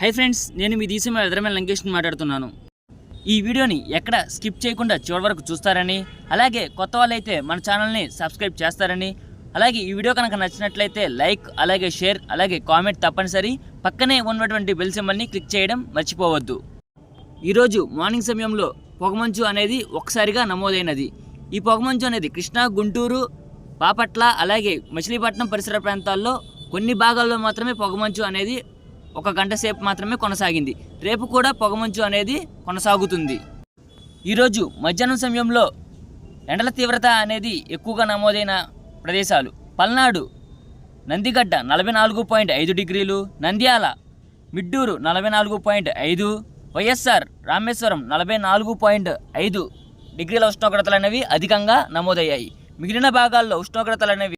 Hi friends నేను మీ దేశం ఎదరమైన లంకేష్ని మాట్లాడుతున్నాను. ఈ వీడియోని ఎక్కడ స్కిప్ చేయకుండా చివరి వరకు చూస్తారని అలాగే కొత్త వాళ్ళైతే మన ఛానల్ని సబ్స్క్రైబ్ చేస్తారని అలాగే ఈ వీడియో కనుక నచ్చినట్లయితే లైక్ అలాగే షేర్ అలాగే కామెంట్ తప్పనిసరి. పక్కనే ఉన్నటువంటి బెల్ సింబల్ని క్లిక్ చేయడం మర్చిపోవద్దు. ఈరోజు మార్నింగ్ సమయంలో పొగమంచు అనేది ఒకసారిగా నమోదైనది. ఈ పొగమంచు అనేది కృష్ణా గుంటూరు బాపట్ల అలాగే మచిలీపట్నం పరిసర ప్రాంతాల్లో కొన్ని భాగాల్లో మాత్రమే పొగమంచు అనేది ఒక గంట సేపు మాత్రమే కొనసాగింది. రేపు కూడా పొగమంచు అనేది కొనసాగుతుంది. ఈరోజు మధ్యాహ్నం సమయంలో ఎండల తీవ్రత అనేది ఎక్కువగా నమోదైన ప్రదేశాలు. పల్నాడు నందిగడ్డ నలభై నాలుగు పాయింట్ ఐదు డిగ్రీలు నంద్యాల మిడ్డూరు నలభై నాలుగు పాయింట్ ఐదు వైఎస్ఆర్ రామేశ్వరం నలభై నాలుగు పాయింట్ ఐదు డిగ్రీల ఉష్ణోగ్రతలు అనేవి అధికంగా నమోదయ్యాయి. మిగిలిన భాగాల్లో ఉష్ణోగ్రతలు అనేవి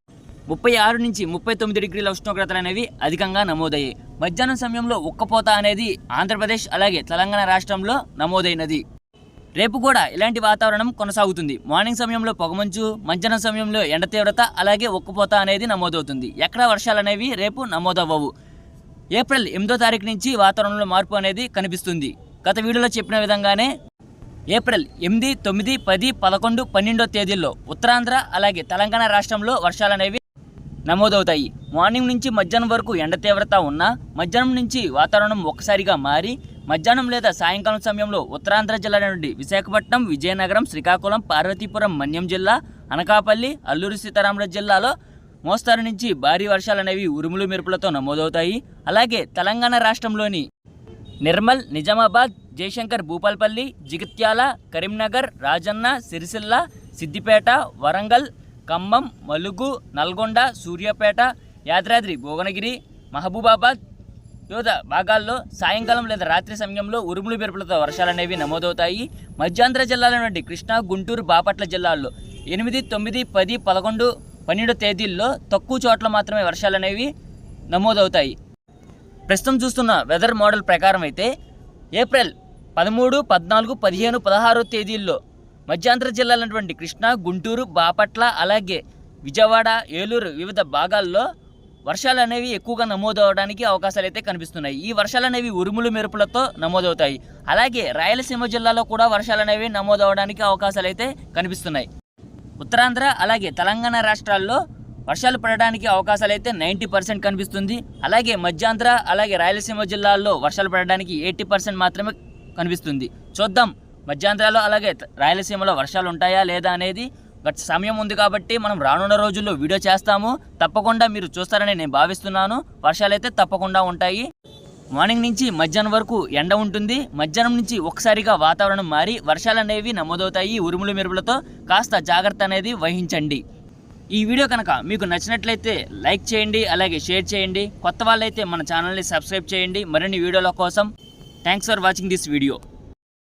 ముప్పై ఆరు నుంచి ముప్పై తొమ్మిది డిగ్రీల ఉష్ణోగ్రతలు అనేవి అధికంగా నమోదయ్యాయి. మధ్యాహ్నం సమయంలో ఉక్కపోత అనేది ఆంధ్రప్రదేశ్ అలాగే తెలంగాణ రాష్ట్రంలో నమోదైనది. రేపు కూడా ఇలాంటి వాతావరణం కొనసాగుతుంది. మార్నింగ్ సమయంలో పొగమంచు మధ్యాహ్నం సమయంలో ఎండ తీవ్రత అలాగే ఉక్కపోత అనేది నమోదవుతుంది. ఎక్కడ వర్షాలు అనేవి రేపు నమోదవ్వవు. ఏప్రిల్ ఎనిమిదో తారీఖు నుంచి వాతావరణంలో మార్పు అనేది కనిపిస్తుంది. గత వీడియోలో చెప్పిన విధంగానే ఏప్రిల్ ఎనిమిది తొమ్మిది పది పదకొండు పన్నెండో తేదీల్లో ఉత్తరాంధ్ర అలాగే తెలంగాణ రాష్ట్రంలో వర్షాలు అనేవి నమోదవుతాయి. మార్నింగ్ నుంచి మధ్యాహ్నం వరకు ఎండ తీవ్రత ఉన్నా మధ్యాహ్నం నుంచి వాతావరణం ఒక్కసారిగా మారి మధ్యాహ్నం లేదా సాయంకాలం సమయంలో ఉత్తరాంధ్ర జిల్లా నుండి విశాఖపట్నం విజయనగరం శ్రీకాకుళం పార్వతీపురం మన్యం జిల్లా అనకాపల్లి అల్లూరు సీతారామరాజు జిల్లాలో మోస్తారు నుంచి భారీ వర్షాలు అనేవి ఉరుములు మెరుపులతో నమోదవుతాయి. అలాగే తెలంగాణ రాష్ట్రంలోని నిర్మల్ నిజామాబాద్ జయశంకర్ భూపాల్పల్లి జిగిత్యాల కరీంనగర్ రాజన్న సిరిసిల్ల సిద్దిపేట వరంగల్ ఖమ్మం మలుగు నల్గొండ సూర్యాపేట యాదాద్రి భువనగిరి మహబూబాబాద్ వివిధ భాగాల్లో సాయంకాలం లేదా రాత్రి సమయంలో ఉరుములు మెరుపులతో వర్షాలు అనేవి నమోదవుతాయి. మధ్యాంధ్ర జిల్లాల నుండి కృష్ణా గుంటూరు బాపట్ల జిల్లాల్లో ఎనిమిది తొమ్మిది పది పదకొండు పన్నెండు తేదీల్లో తక్కువ చోట్ల మాత్రమే వర్షాలు అనేవి నమోదవుతాయి. ప్రస్తుతం చూస్తున్న వెదర్ మోడల్ ప్రకారం అయితే ఏప్రిల్ పదమూడు పద్నాలుగు పదిహేను పదహారు తేదీల్లో మధ్యాంధ్ర జిల్లాలైనటువంటి కృష్ణా గుంటూరు బాపట్ల అలాగే విజయవాడ ఏలూరు వివిధ భాగాల్లో వర్షాలు అనేవి ఎక్కువగా నమోదవడానికి అవకాశాలు అయితే కనిపిస్తున్నాయి. ఈ వర్షాలు అనేవి ఉరుములు మెరుపులతో నమోదవుతాయి. అలాగే రాయలసీమ జిల్లాలో కూడా వర్షాలు అనేవి నమోదవడానికి అవకాశాలు అయితే కనిపిస్తున్నాయి. ఉత్తరాంధ్ర అలాగే తెలంగాణ రాష్ట్రాల్లో వర్షాలు పడడానికి అవకాశాలు అయితే నైంటీ పర్సెంట్ కనిపిస్తుంది. అలాగే మధ్యాంధ్ర అలాగే రాయలసీమ జిల్లాల్లో వర్షాలు పడడానికి ఎయిటీ పర్సెంట్ మాత్రమే కనిపిస్తుంది. చూద్దాం మధ్యాంధ్రలో అలాగే రాయలసీమలో వర్షాలు ఉంటాయా లేదా అనేది గత సమయం ఉంది కాబట్టి మనం రానున్న రోజుల్లో వీడియో చేస్తాము. తప్పకుండా మీరు చూస్తారని నేను భావిస్తున్నాను. వర్షాలు అయితే తప్పకుండా ఉంటాయి. మార్నింగ్ నుంచి మధ్యాహ్నం వరకు ఎండ ఉంటుంది. మధ్యాహ్నం నుంచి ఒకసారిగా వాతావరణం మారి వర్షాలు అనేవి నమోదవుతాయి ఉరుములు మెరుపులతో కాస్త జాగ్రత్త అనేది వహించండి. ఈ వీడియో కనుక మీకు నచ్చినట్లయితే లైక్ చేయండి అలాగే షేర్ చేయండి. కొత్త వాళ్ళైతే మన ఛానల్ని సబ్స్క్రైబ్ చేయండి. మరిన్ని వీడియోల కోసం thanks for watching this video.